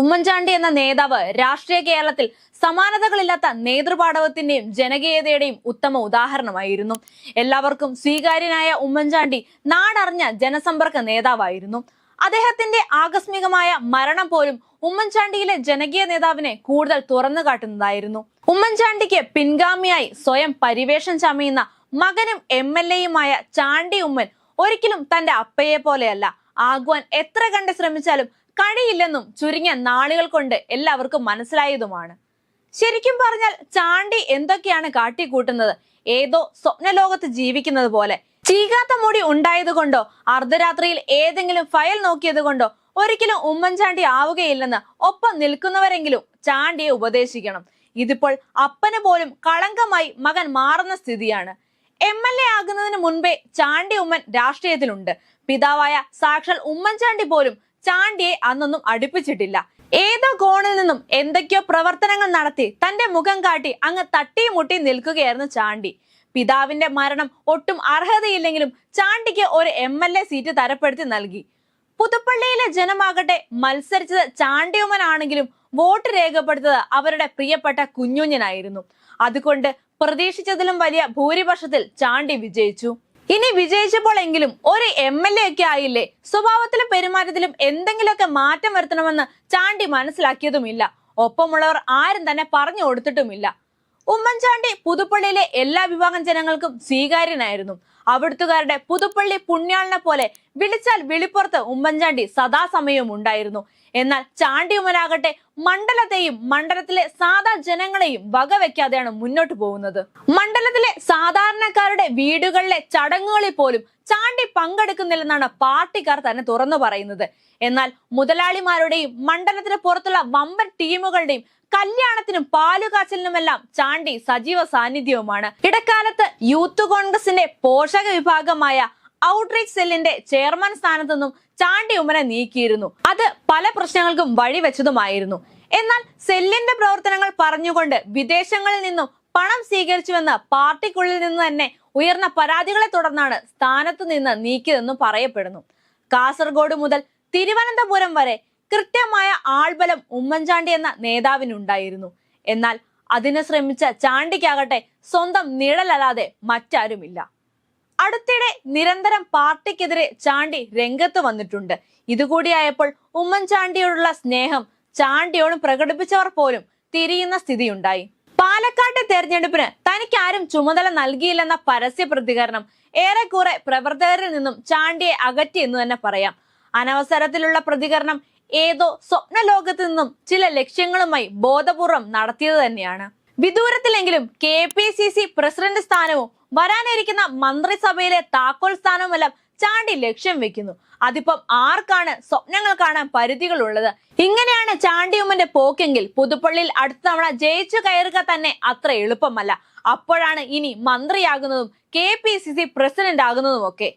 ഉമ്മൻചാണ്ടി എന്ന നേതാവ് രാഷ്ട്രീയ കേരളത്തിൽ സമാനതകളില്ലാത്ത നേതൃപാടവത്തിന്റെയും ജനകീയതയുടെയും ഉത്തമ ഉദാഹരണമായിരുന്നു. എല്ലാവർക്കും സ്വീകാര്യനായ ഉമ്മൻചാണ്ടി നാടറിഞ്ഞ ജനസമ്പർക്ക നേതാവായിരുന്നു. അദ്ദേഹത്തിന്റെ ആകസ്മികമായ മരണം പോലും ഉമ്മൻചാണ്ടിയിലെ ജനകീയ നേതാവിനെ കൂടുതൽ തുറന്നു കാട്ടുന്നതായിരുന്നു. ഉമ്മൻചാണ്ടിക്ക് പിൻഗാമിയായി സ്വയം പരിവേഷം ചമയുന്ന മകനും എം എൽ എയുമായ ചാണ്ടി ഉമ്മൻ ഒരിക്കലും തന്റെ അപ്പയെ പോലെയല്ല ആകുവാൻ എത്ര കണ്ട് ശ്രമിച്ചാലും കഴിയില്ലെന്നും ചുരുങ്ങിയ നാളുകൾ കൊണ്ട് എല്ലാവർക്കും മനസ്സിലായതുമാണ്. ശരിക്കും പറഞ്ഞാൽ ചാണ്ടി എന്തൊക്കെയാണ് കാട്ടിക്കൂട്ടുന്നത്? ഏതോ സ്വപ്നലോകത്ത് ജീവിക്കുന്നത് പോലെ. ചീകാത്ത മുടി ഉണ്ടായത് കൊണ്ടോ അർദ്ധരാത്രിയിൽ ഏതെങ്കിലും ഫയൽ നോക്കിയത് കൊണ്ടോ ഒരിക്കലും ഉമ്മൻചാണ്ടി ആവുകയില്ലെന്ന് ഒപ്പം നിൽക്കുന്നവരെങ്കിലും ചാണ്ടിയെ ഉപദേശിക്കണം. ഇതിപ്പോൾ അപ്പന് പോലും കളങ്കമായി മകൻ മാറുന്ന സ്ഥിതിയാണ്. എം എൽ എ ആകുന്നതിന് മുൻപേ ചാണ്ടി ഉമ്മൻ രാഷ്ട്രീയത്തിലുണ്ട്. പിതാവായ സാക്ഷാൽ ഉമ്മൻചാണ്ടി പോലും ചാണ്ടിയെ അന്നൊന്നും അടുപ്പിച്ചിട്ടില്ല. ഏതോ കോണിൽ നിന്നും എന്തൊക്കെയോ പ്രവർത്തനങ്ങൾ നടത്തി തന്റെ മുഖം കാട്ടി അങ്ങ് തട്ടിയും മുട്ടിയും നിൽക്കുകയായിരുന്നു ചാണ്ടി. പിതാവിന്റെ മരണം ഒട്ടും അർഹതയില്ലെങ്കിലും ചാണ്ടിക്ക് ഒരു എം എൽ എ സീറ്റ് തരപ്പെടുത്തി നൽകി. പുതുപ്പള്ളിയിലെ ജനമാകട്ടെ മത്സരിച്ചത് ചാണ്ടിയുമനാണെങ്കിലും വോട്ട് രേഖപ്പെടുത്തത് അവരുടെ പ്രിയപ്പെട്ട കുഞ്ഞുഞ്ഞനായിരുന്നു. അതുകൊണ്ട് പ്രതീക്ഷിച്ചതിലും വലിയ ഭൂരിപക്ഷത്തിൽ ചാണ്ടി വിജയിച്ചു. ഇനി വിജയിച്ചപ്പോൾ എങ്കിലും ഒരു എം എൽ എ ഒക്കെ ആയില്ലേ? സ്വഭാവത്തിലും പെരുമാറ്റത്തിലും എന്തെങ്കിലുമൊക്കെ മാറ്റം വരുത്തണമെന്ന് ചാണ്ടി മനസ്സിലാക്കിയതുമില്ല. ഒപ്പമുള്ളവർ ആരും തന്നെ പറഞ്ഞു കൊടുത്തിട്ടുമില്ല. ഉമ്മൻചാണ്ടി പുതുപ്പള്ളിയിലെ എല്ലാ വിഭാഗം ജനങ്ങൾക്കും സ്വീകാര്യനായിരുന്നു. അവിടുത്തുകാരുടെ പുതുപ്പള്ളി പുണ്യാളിനെ പോലെ വിളിച്ചാൽ വിളിപ്പുറത്ത് ഉമ്മൻചാണ്ടി സദാസമയവും ഉണ്ടായിരുന്നു. എന്നാൽ ചാണ്ടി ഉമ്മനാകട്ടെ മണ്ഡലത്തെയും മണ്ഡലത്തിലെ സാധാ ജനങ്ങളെയും വകവെക്കാതെയാണ് മുന്നോട്ട് പോകുന്നത്. മണ്ഡലത്തിലെ സാധാരണക്കാരുടെ വീടുകളിലെ ചടങ്ങുകളിൽ പോലും ചാണ്ടി പങ്കെടുക്കുന്നില്ലെന്നാണ് പാർട്ടിക്കാർ തന്നെ തുറന്നു പറയുന്നത്. എന്നാൽ മുതലാളിമാരുടെയും മണ്ഡലത്തിന് പുറത്തുള്ള വമ്പൻ ടീമുകളുടെയും കല്യാണത്തിനും പാലുകാച്ചലിനുമെല്ലാം ചാണ്ടി സജീവ സാന്നിധ്യവുമാണ്. ഇടക്കാലത്ത് യൂത്ത് കോൺഗ്രസിന്റെ പോഷക വിഭാഗമായ ഔട്ട്റീച്ച് സെല്ലിന്റെ ചെയർമാൻ സ്ഥാനത്തു നിന്നും ചാണ്ടി ഉമ്മനെ നീക്കിയിരുന്നു. അത് പല പ്രശ്നങ്ങൾക്കും വഴിവെച്ചതുമായിരുന്നു. എന്നാൽ സെല്ലിന്റെ പ്രവർത്തനങ്ങൾ പറഞ്ഞുകൊണ്ട് വിദേശങ്ങളിൽ നിന്നും പണം സ്വീകരിച്ചുവെന്ന് പാർട്ടിക്കുള്ളിൽ നിന്ന് തന്നെ ഉയർന്ന പരാതികളെ തുടർന്നാണ് സ്ഥാനത്തു നിന്ന് നീക്കിയതെന്നും പറയപ്പെടുന്നു. കാസർഗോഡ് മുതൽ തിരുവനന്തപുരം വരെ കൃത്യമായ ആൾബലം ഉമ്മൻചാണ്ടി എന്ന നേതാവിനുണ്ടായിരുന്നു. എന്നാൽ അതിന് ശ്രമിച്ച ചാണ്ടിക്കാകട്ടെ സ്വന്തം നിഴലല്ലാതെ മറ്റാരുമില്ല. അടുത്തിടെ നിരന്തരം പാർട്ടിക്കെതിരെ ചാണ്ടി രംഗത്ത് വന്നിട്ടുണ്ട്. ഇതുകൂടിയായപ്പോൾ ഉമ്മൻചാണ്ടിയോടുള്ള സ്നേഹം ചാണ്ടിയോട് പ്രകടിപ്പിച്ചവർ പോലും തിരിയുന്ന സ്ഥിതിയുണ്ടായി. പാലക്കാട്ടെ തെരഞ്ഞെടുപ്പിന് തനിക്ക് ആരും ചുമതല നൽകിയില്ലെന്ന പരസ്യ പ്രതികരണം ഏറെക്കുറെ പ്രവർത്തകരിൽ നിന്നും ചാണ്ടിയെ അകറ്റി എന്ന് തന്നെ പറയാം. അനവസരത്തിലുള്ള പ്രതികരണം ഏതോ സ്വപ്ന ലോകത്ത് നിന്നും ചില ലക്ഷ്യങ്ങളുമായി ബോധപൂർവം നടത്തിയത് തന്നെയാണ്. വിദൂരത്തിലെങ്കിലും K P C C president സ്ഥാനവും വരാനിരിക്കുന്ന മന്ത്രിസഭയിലെ താക്കോൽ സ്ഥാനവുമെല്ലാം ചാണ്ടി ലക്ഷ്യം വെക്കുന്നു. അതിപ്പം ആർക്കാണ് സ്വപ്നങ്ങൾ കാണാൻ പരിധികളുള്ളത്? ഇങ്ങനെയാണ് ചാണ്ടിയുമ്മന്റെ പോക്കെങ്കിൽ പുതുപ്പള്ളിയിൽ അടുത്ത തവണ ജയിച്ചു കയറുക തന്നെ അത്ര എളുപ്പമല്ല. അപ്പോഴാണ് ഇനി മന്ത്രിയാകുന്നതും K P C C president ആകുന്നതും ഒക്കെ